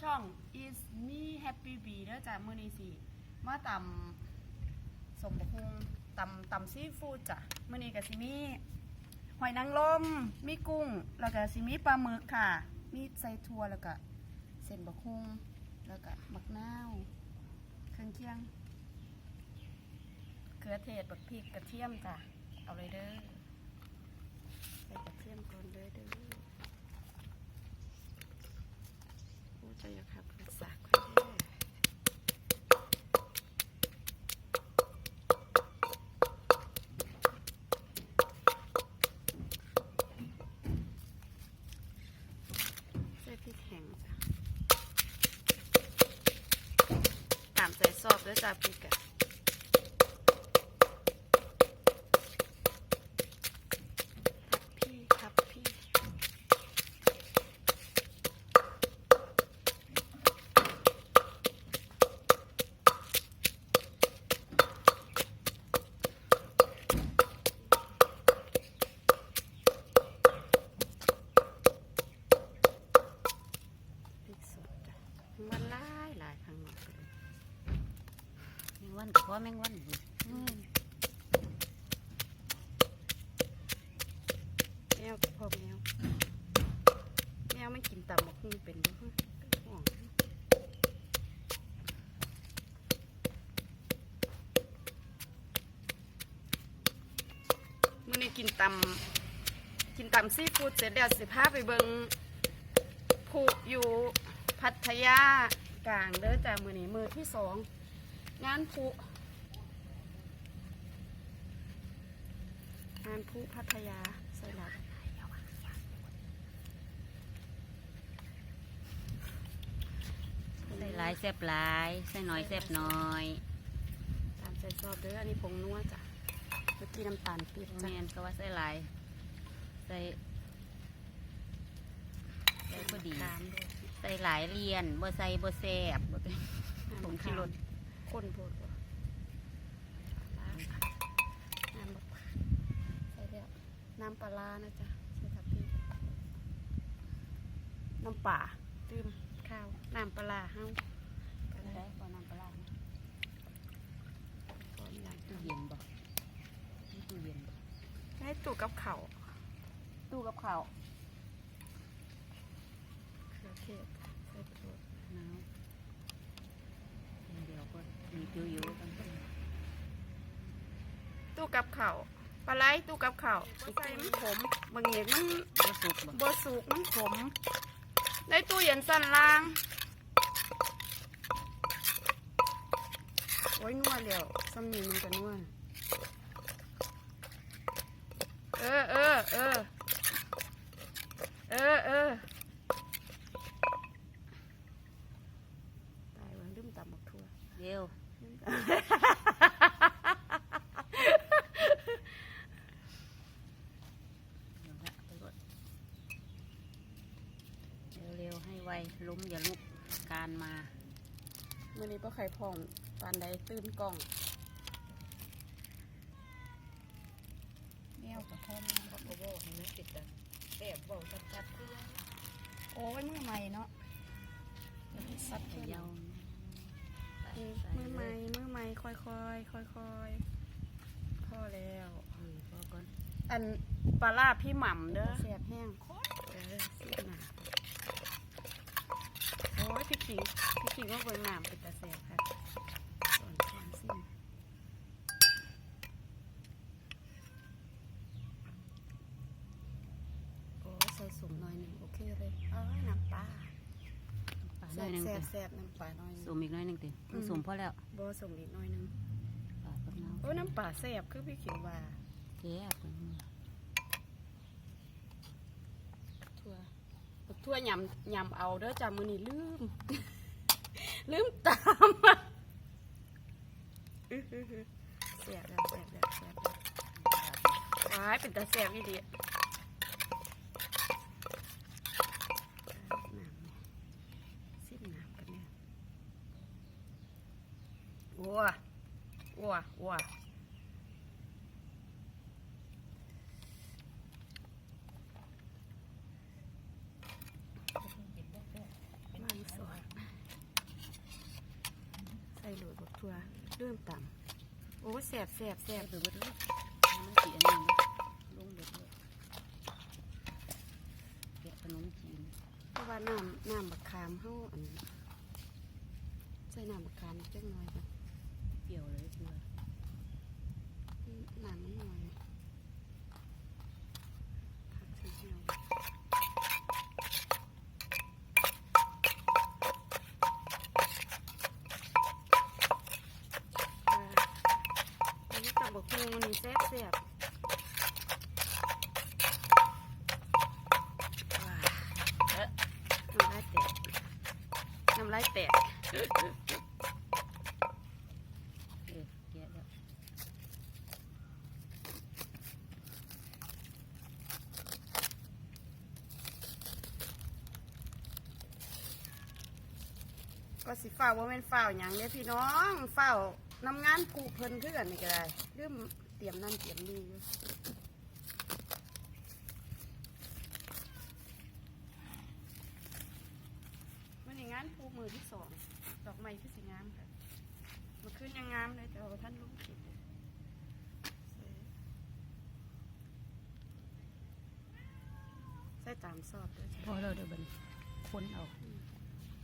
ช่อง is me happy bee เด้อจ้ะมื้อนี้สิมาตำสมบกฮุงตำตำซีฟู้ดจ้ะมื้อนี้ก็สิมีหอยนางรมมีกุ้ง แล้วก็สิมีปลาหมึกค่ะ มีใส่ถั่วแล้วก็เส้นบกฮุงแล้วก็บักนาวเครื่องเคียงเกลือเทศบักพริกกระเทียมจ้ะเอาเลยเด้อใส่กระเทียมก่อนเลยเด้อ ผู้ ใจอยากขับรักไว้เด้อใส่พริกแห้งจ้ะตามใส่ซอบด้วยจ้าพริกอะ อแมงวันนี่อืมแมวกับพ่อแมวแมวไม่กินตับหมกหุ่งเป็นบ่ฮะห่วงมื่อนี้กินตำกินตำซีฟู้ดเสร็จแล้วสิพาไปเบิงผูอยู่พัทยากลางเด้อจ้ะมือนี้มือที่สองงานผู งานผูพัทยาใส่หลักใส่หลายแซ่บหลายใส่น้อยแซ่บน้อยตามใจชอบเด้ออันนี้ผงนัวจ้ะเมื่อกี้น้ำตาลปี๊บแมจ้ะนก็ว่าใส่หลายใส่ใส่พอดีตามด้วยใส่หลายเรียนบ่ใส่บ่แซ่บบ่เป็นผงชูรสข้นโพดบ่ล้างน้ำบักผาใส่แล้ว น้ำปลาร้านะจ๊ะใส่ทับพี่น้ำป่าตื้มข้าวน้ำปลาร้าเฮาก็ได้ได้พอน้ำปลาร้านะพร้อมอย่างตู้เย็นบ่มีตู้เย็นบ่ให้ตู้กับข้าวตู้กับข้าวเครือเทศใส่ประโยชน์น้ำเดี๋ยวก็มีผิวอยู่กันตู้กับข้าว ปลาไหลตู้กับข้าวใส่มันขมบางอย่างมันบ่สุกบ่บสุกมันขมในตู้เย็นสั่นล่าง โอ้ยนัวเดียวซ้ำนี่มันจะนัวเออเออเออเออเออตายวันลืมตำบักทั่ว เดี๋ยว ลืมตำ เดี๋ยวละไปรถเร็วๆให้ไว ล้มอย่าลุกการมามื่อนี้ป้าไข่พองปานใดตื่นกล้องแมวกับพ่อแมวเขาก็บอกให้มันติดแต่แบบบอกชัดๆคือโอ้ยมือใหม่เนาะสัตว์เขเขียยาวมือใหม่มือใหม่ค่อยๆค่อยๆพ่อแล้วเออพอก่อนอันปลาล่าพี่หม่ำเด้อแสบแห้งเออสิหนา โอ้ยพี่ขิงพี่ขิงว่าเบิ่งน้ำเป็นตาแสบค่ะส่วนส่วนสิ้นโอ้ยใส่สุ่มหน่อยหนึ่งโอเคเลยเอ้ยน้ำปลาปลาแสหน่อยบหนึงแสเตบแสบน้ำปลาหน่อยหนึงสมอีกหน้อยหนึงเตอืมสมพอแล้วบ่ส่งอีกหน่อยหนึงปลาต้นเนาโอ้ยน้ำปลาแสบคือพี่ขิงว่าแซ่บเลย ทั่วบัก ทั่วยำยำเอาเด้อจ้ามือนี่ลืม ลืมตามอื้อหืออแสบแล้วแสบแล้วแสบแล้วว้ายเป็นตาแสบอีดีน้ำเนี่ยสิ้นน้ำกันเนี่ยวัววัววัวมันสวย ถั่วเริ่มต่ำโอ้แสบแสบแสแซ่บบไปเบิดเลยมันสีอันนี้นะลงเบิดเลยแกะขนมจีนเพราะว่าน้ำน้ำบักขามเฮาอันใส่น้ำบักขามจังหน่อยจ้ะเปรี้ยวเลยเกลือน้ำมันหน่อยผักชีเหี่ยวอ่าอันนี้ ตับบักฮูนี่แซ่บแซ่บว้าน้ำลายแตกน้ำลายแตกก็สิฝ้าว่าแม่นฝ้าวหยังเนี่ยพี่น้องฝ้าน้ำงานกูกเพิ่นคือนนี่ก็ได้เริ่ม ตรียมนั่นเตรียมนี่อยู่มันนี่งานปูมือที่สอง ดอกไม้คือสิงามค่ะมันขึ้นยังงามเลยแต่ว่าท่านรู้ผิดเลยใส่ตามซอบด้วยจ้ะพอเราเดี๋ยวบัดนคนเอา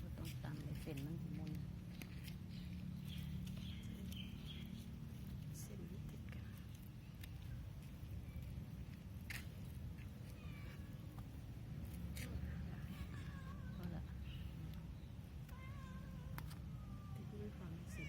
เราต้องตำเลยเส้นมันสิมุน เส้นมันติดกัน พอละ ติดด้วยความรู้สึก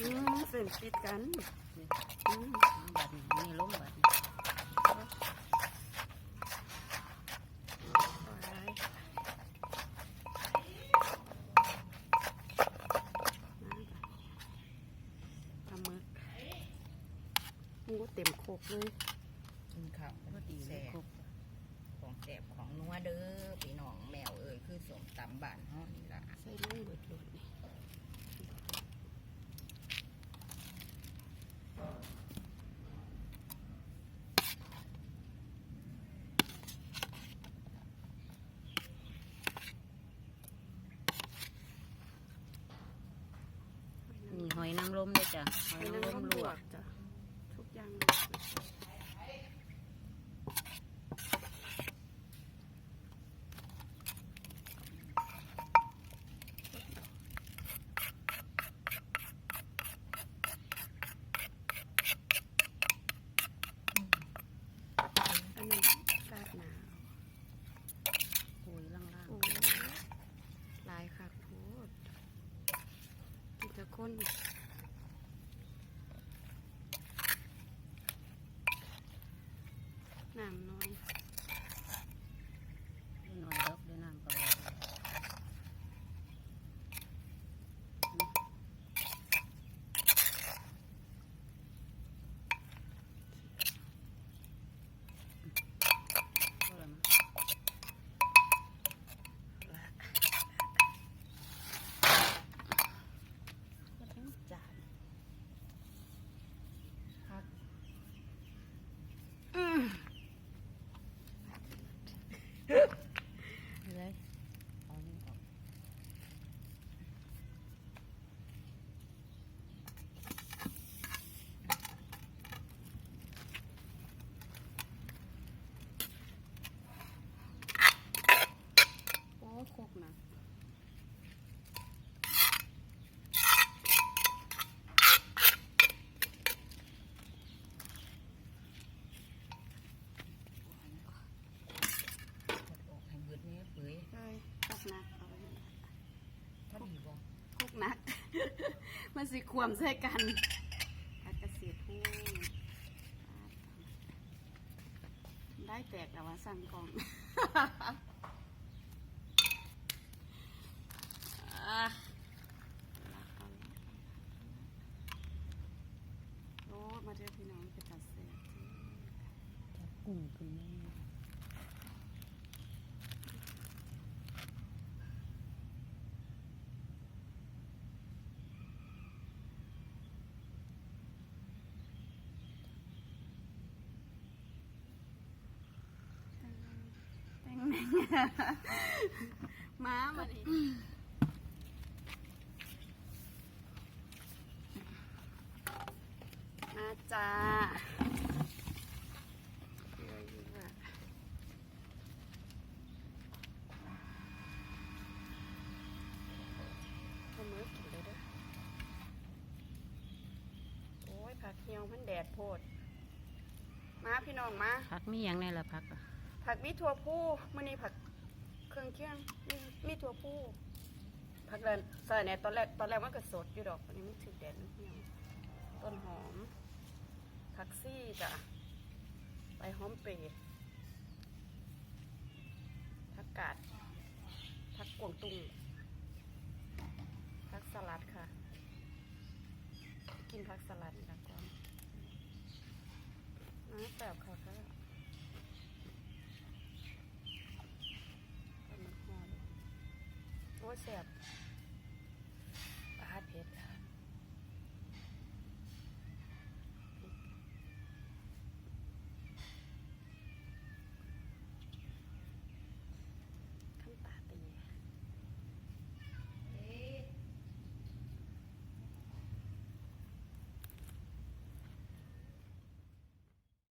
อืมเส้นติดกันนี่อืมบัดนี้นี่ลงบัดนี้ปลาหมึกงูเต็มโคกเลย กินข้าว พอดีเล แซ่ ยคร บบ ของแสบของนัวเด้อพี่น้องแมวเอ้ยคือสมตำบ้านเฮานี่ล่ะ ใส่ลูกเบิดเลยนี่ นี่หอยนางร มเลยจ้ะหอยเป็นนางรน้ำมลลววกกจ้ะทุกอย่างอันนี้กาดหนาวโอ้ยล่างโอ้ลายค่ะโพดกินจะคนน้ำน้อย ๆหน่อยดอกด้วยน้ำปลาร้าพอแล้วมั้ง ก็ทั้งจานพัก เลย เอานี่ออก โอ้โคกหนัก กดออกให้เบิดแม่เปื่อย เอ้ยโคกหนักเอาไว้ พอดีบ่ โคกหนัก มันสิความใส่กันผักกระเสียดพูได้แตกแล้วว่าสั่งกล่อง โอ้มาเจอพี่น้องเป็นตัดเสีย จับกุ้งขึ้นแม่ แตงแมงม้ามาดิมาจ้าเยอะอยู่อะเอามือกินเลยเด้อโอ้ยผักเหี่ยวมันแดดโพด มาพี่น้องมาพักมีหยังในละพักอะ ผักมีถั่วผู้มื่อนี้ผักเครื่องเคียงมีมีถั่วผู้ผักเดินใส่เนี่ยตอนแรกตอนแรกมันก็สดอยู่ดอกอันนี้มันถือแดดนิดเดียวต้นหอมผักซี่จ้ะใบหอมเปรย์ผักกาดผักกวางตุ้งผักสลัดค่ะ กินผักสลัดนี่ละก่อนน้ำแบบค่ะค่ะ ปลาหมึกห่อเลยโอ้ย แสบ